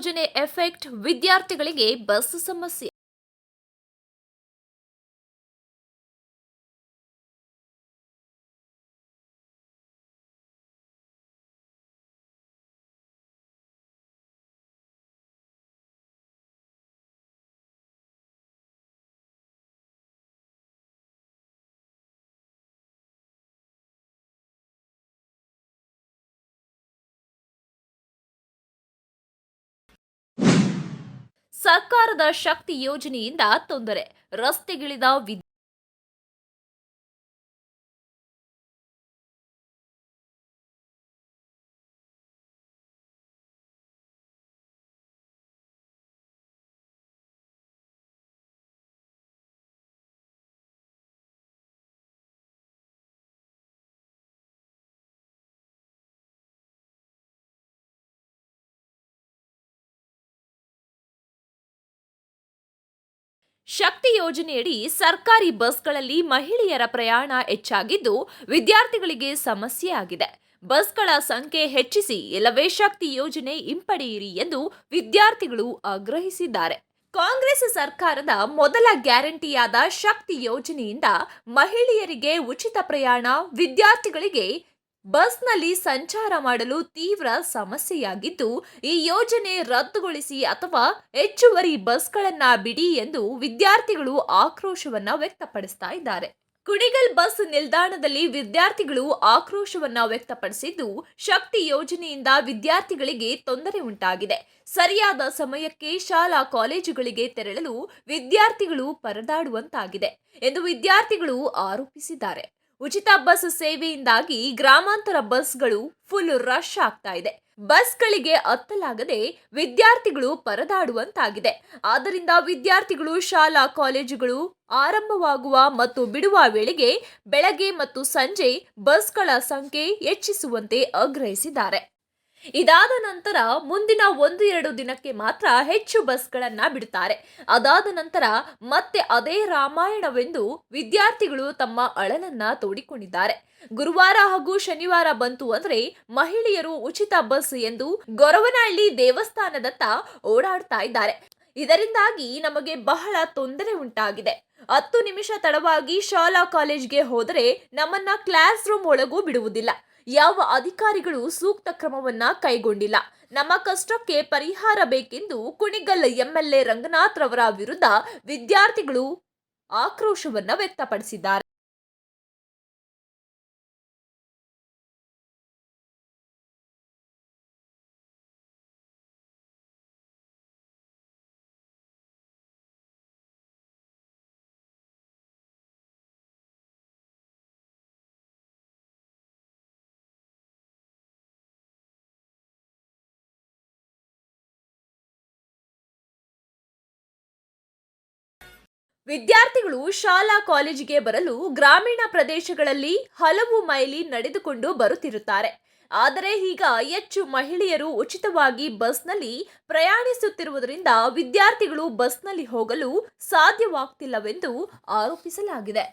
ಯೋಜನೆ ಎಫೆಕ್ಟ್ ವಿದ್ಯಾರ್ಥಿಗಳಿಗೆ ಬಸ್ ಸಮಸ್ಯೆ ಸರ್ಕಾರದ ಶಕ್ತಿ ಯೋಜನೆಯಿಂದ ತೊಂದರೆ. ರಸ್ತೆಗಿಳಿದ ಶಕ್ತಿ ಯೋಜನೆಯಡಿ ಸರ್ಕಾರಿ ಬಸ್ಗಳಲ್ಲಿ ಮಹಿಳೆಯರ ಪ್ರಯಾಣ ಹೆಚ್ಚಾಗಿದ್ದು ವಿದ್ಯಾರ್ಥಿಗಳಿಗೆ ಸಮಸ್ಯೆಯಾಗಿದೆ. ಬಸ್ಗಳ ಸಂಖ್ಯೆ ಹೆಚ್ಚಿಸಿ ಇಲ್ಲವೇ ಶಕ್ತಿ ಯೋಜನೆ ಹಿಂಪಡೆಯಿರಿ ಎಂದು ವಿದ್ಯಾರ್ಥಿಗಳು ಆಗ್ರಹಿಸಿದ್ದಾರೆ. ಕಾಂಗ್ರೆಸ್ ಸರ್ಕಾರದ ಮೊದಲ ಗ್ಯಾರಂಟಿಯಾದ ಶಕ್ತಿ ಯೋಜನೆಯಿಂದ ಮಹಿಳೆಯರಿಗೆ ಉಚಿತ ಪ್ರಯಾಣ, ವಿದ್ಯಾರ್ಥಿಗಳಿಗೆ ಬಸ್ನಲ್ಲಿ ಸಂಚಾರ ಮಾಡಲು ತೀವ್ರ ಸಮಸ್ಯೆಯಾಗಿದ್ದು, ಈ ಯೋಜನೆ ರದ್ದುಗೊಳಿಸಿ ಅಥವಾ ಹೆಚ್ಚುವರಿ ಬಸ್ಗಳನ್ನ ಬಿಡಿ ಎಂದು ವಿದ್ಯಾರ್ಥಿಗಳು ಆಕ್ರೋಶವನ್ನ ವ್ಯಕ್ತಪಡಿಸ್ತಾ ಇದ್ದಾರೆ. ಕುಣಿಗಲ್ ಬಸ್ ನಿಲ್ದಾಣದಲ್ಲಿ ವಿದ್ಯಾರ್ಥಿಗಳು ಆಕ್ರೋಶವನ್ನ ವ್ಯಕ್ತಪಡಿಸಿದ್ದು, ಶಕ್ತಿ ಯೋಜನೆಯಿಂದ ವಿದ್ಯಾರ್ಥಿಗಳಿಗೆ ತೊಂದರೆ ಉಂಟಾಗಿದೆ. ಸರಿಯಾದ ಸಮಯಕ್ಕೆ ಶಾಲಾ ಕಾಲೇಜುಗಳಿಗೆ ತೆರಳಲು ವಿದ್ಯಾರ್ಥಿಗಳು ಪರದಾಡುವಂತಾಗಿದೆ ಎಂದು ವಿದ್ಯಾರ್ಥಿಗಳು ಆರೋಪಿಸಿದ್ದಾರೆ. ಉಚಿತ ಬಸ್ ಸೇವೆಯಿಂದಾಗಿ ಗ್ರಾಮಾಂತರ ಬಸ್ಗಳು ಫುಲ್ ರಶ್ ಆಗ್ತಾ ಇದೆ. ಬಸ್ಗಳಿಗೆ ಹತ್ತಲಾಗದೆ ವಿದ್ಯಾರ್ಥಿಗಳು ಪರದಾಡುವಂತಾಗಿದೆ. ಆದ್ದರಿಂದ ವಿದ್ಯಾರ್ಥಿಗಳು, ಶಾಲಾ, ಕಾಲೇಜುಗಳು ಆರಂಭವಾಗುವ ಮತ್ತು ಬಿಡುವ ವೇಳೆಗೆ ಬೆಳಗ್ಗೆ ಮತ್ತು ಸಂಜೆ ಬಸ್ಗಳ ಸಂಖ್ಯೆ ಹೆಚ್ಚಿಸುವಂತೆ ಆಗ್ರಹಿಸಿದ್ದಾರೆ. ಇದಾದ ನಂತರ ಮುಂದಿನ ಒಂದು ಎರಡು ದಿನಕ್ಕೆ ಮಾತ್ರ ಹೆಚ್ಚು ಬಸ್ಗಳನ್ನು ಬಿಡುತ್ತಾರೆ ಅದಾದ ನಂತರ ಮತ್ತೆ ಅದೇ ರಾಮಾಯಣವೆಂದು ವಿದ್ಯಾರ್ಥಿಗಳು ತಮ್ಮ ಅಳಲನ್ನ ತೋಡಿಕೊಂಡಿದ್ದಾರೆ. ಗುರುವಾರ ಹಾಗೂ ಶನಿವಾರ ಬಂತು ಅಂದ್ರೆ ಮಹಿಳೆಯರು ಉಚಿತ ಬಸ್ ಎಂದು ಗೊರವನಹಳ್ಳಿ ದೇವಸ್ಥಾನದತ್ತ ಓಡಾಡ್ತಾ ಇದ್ದಾರೆ. ಇದರಿಂದಾಗಿ ನಮಗೆ ಬಹಳ ತೊಂದರೆ ಉಂಟಾಗಿದೆ. ಹತ್ತು ನಿಮಿಷ ತಡವಾಗಿ ಶಾಲಾ ಕಾಲೇಜ್ಗೆ ಹೋದರೆ ನಮ್ಮನ್ನ ಕ್ಲಾಸ್ ರೂಮ್ ಒಳಗೂ ಬಿಡುವುದಿಲ್ಲ. ಯಾವ ಅಧಿಕಾರಿಗಳು ಸೂಕ್ತ ಕ್ರಮವನ್ನ ಕೈಗೊಂಡಿಲ್ಲ. ನಮ್ಮ ಕಷ್ಟಕ್ಕೆ ಪರಿಹಾರ ಬೇಕೆಂದು ಕುಣಿಗಲ್ ಎಂಎಲ್ಎ ರಂಗನಾಥ್ ರವರ ವಿರುದ್ಧ ವಿದ್ಯಾರ್ಥಿಗಳು ಆಕ್ರೋಶವನ್ನ ವ್ಯಕ್ತಪಡಿಸಿದ್ದಾರೆ. ವಿದ್ಯಾರ್ಥಿಗಳು ಶಾಲಾ ಕಾಲೇಜಿಗೆ ಬರಲು ಗ್ರಾಮೀಣ ಪ್ರದೇಶಗಳಲ್ಲಿ ಹಲವು ಮೈಲಿ ನಡೆದುಕೊಂಡು ಬರುತ್ತಿರುತ್ತಾರೆ. ಆದರೆ ಈಗ ಹೆಚ್ಚು ಮಹಿಳೆಯರು ಉಚಿತವಾಗಿ ಬಸ್ನಲ್ಲಿ ಪ್ರಯಾಣಿಸುತ್ತಿರುವುದರಿಂದ ವಿದ್ಯಾರ್ಥಿಗಳು ಬಸ್ನಲ್ಲಿ ಹೋಗಲು ಸಾಧ್ಯವಾಗ್ತಿಲ್ಲವೆಂದು ಆರೋಪಿಸಲಾಗಿದೆ.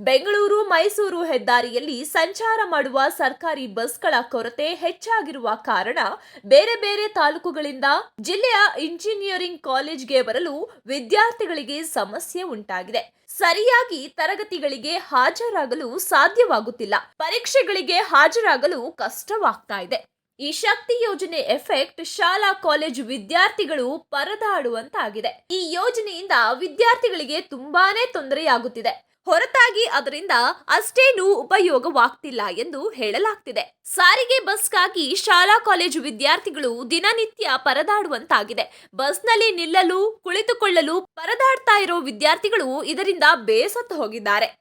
ಬೆಂಗಳೂರು, ಮೈಸೂರು ಹೆದ್ದಾರಿಯಲ್ಲಿ ಸಂಚಾರ ಮಾಡುವ ಸರ್ಕಾರಿ ಬಸ್ಗಳ ಕೊರತೆ ಹೆಚ್ಚಾಗಿರುವ ಕಾರಣ ಬೇರೆ ಬೇರೆ ತಾಲೂಕುಗಳಿಂದ ಜಿಲ್ಲೆಯ ಇಂಜಿನಿಯರಿಂಗ್ ಕಾಲೇಜ್ಗೆ ಬರಲು ವಿದ್ಯಾರ್ಥಿಗಳಿಗೆ ಸಮಸ್ಯೆ ಉಂಟಾಗಿದೆ. ಸರಿಯಾಗಿ ತರಗತಿಗಳಿಗೆ ಹಾಜರಾಗಲು ಸಾಧ್ಯವಾಗುತ್ತಿಲ್ಲ. ಪರೀಕ್ಷೆಗಳಿಗೆ ಹಾಜರಾಗಲು ಕಷ್ಟವಾಗ್ತಾ ಇದೆ. ಈ ಶಕ್ತಿ ಯೋಜನೆ ಎಫೆಕ್ಟ್ ಶಾಲಾ ಕಾಲೇಜು ವಿದ್ಯಾರ್ಥಿಗಳು ಪರದಾಡುವಂತಾಗಿದೆ. ಈ ಯೋಜನೆಯಿಂದ ವಿದ್ಯಾರ್ಥಿಗಳಿಗೆ ತುಂಬಾನೇ ತೊಂದರೆಯಾಗುತ್ತಿದೆ. ಹೊರತಾಗಿ ಅದರಿಂದ ಅಷ್ಟೇನೂ ಉಪಯೋಗವಾಗ್ತಿಲ್ಲ ಎಂದು ಹೇಳಲಾಗ್ತಿದೆ. ಸಾರಿಗೆ ಬಸ್ಗಾಗಿ ಶಾಲಾ ಕಾಲೇಜು ವಿದ್ಯಾರ್ಥಿಗಳು ದಿನನಿತ್ಯ ಪರದಾಡುವಂತಾಗಿದೆ. ಬಸ್ನಲ್ಲಿ ನಿಲ್ಲಲು, ಕುಳಿತುಕೊಳ್ಳಲು ಪರದಾಡ್ತಾ ಇರೋ ವಿದ್ಯಾರ್ಥಿಗಳು ಇದರಿಂದ ಬೇಸತ್ತು ಹೋಗಿದ್ದಾರೆ.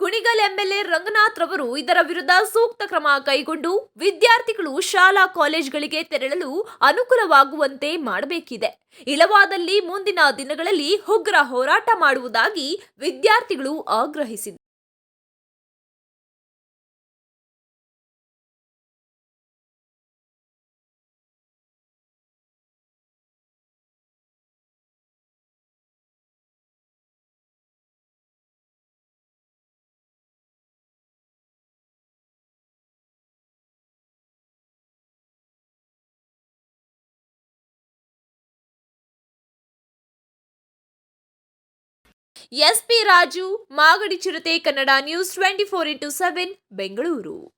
ಕುಣಿಗಲ್ ಎಂಎಲ್ಎ ರಂಗನಾಥ್ ರವರು ಇದರ ವಿರುದ್ಧ ಸೂಕ್ತ ಕ್ರಮ ಕೈಗೊಂಡು ವಿದ್ಯಾರ್ಥಿಗಳು ಶಾಲಾ ಕಾಲೇಜುಗಳಿಗೆ ತೆರಳಲು ಅನುಕೂಲವಾಗುವಂತೆ ಮಾಡಬೇಕಿದೆ. ಇಲ್ಲವಾದಲ್ಲಿ ಮುಂದಿನ ದಿನಗಳಲ್ಲಿ ಉಗ್ರ ಹೋರಾಟ ಮಾಡುವುದಾಗಿ ವಿದ್ಯಾರ್ಥಿಗಳು ಆಗ್ರಹಿಸಿದರು ಎಸ್ಪಿ ರಾಜು ಮಾಗಡಿ ಚಿರತೆ Kannada news twenty four into seven Bengaluru.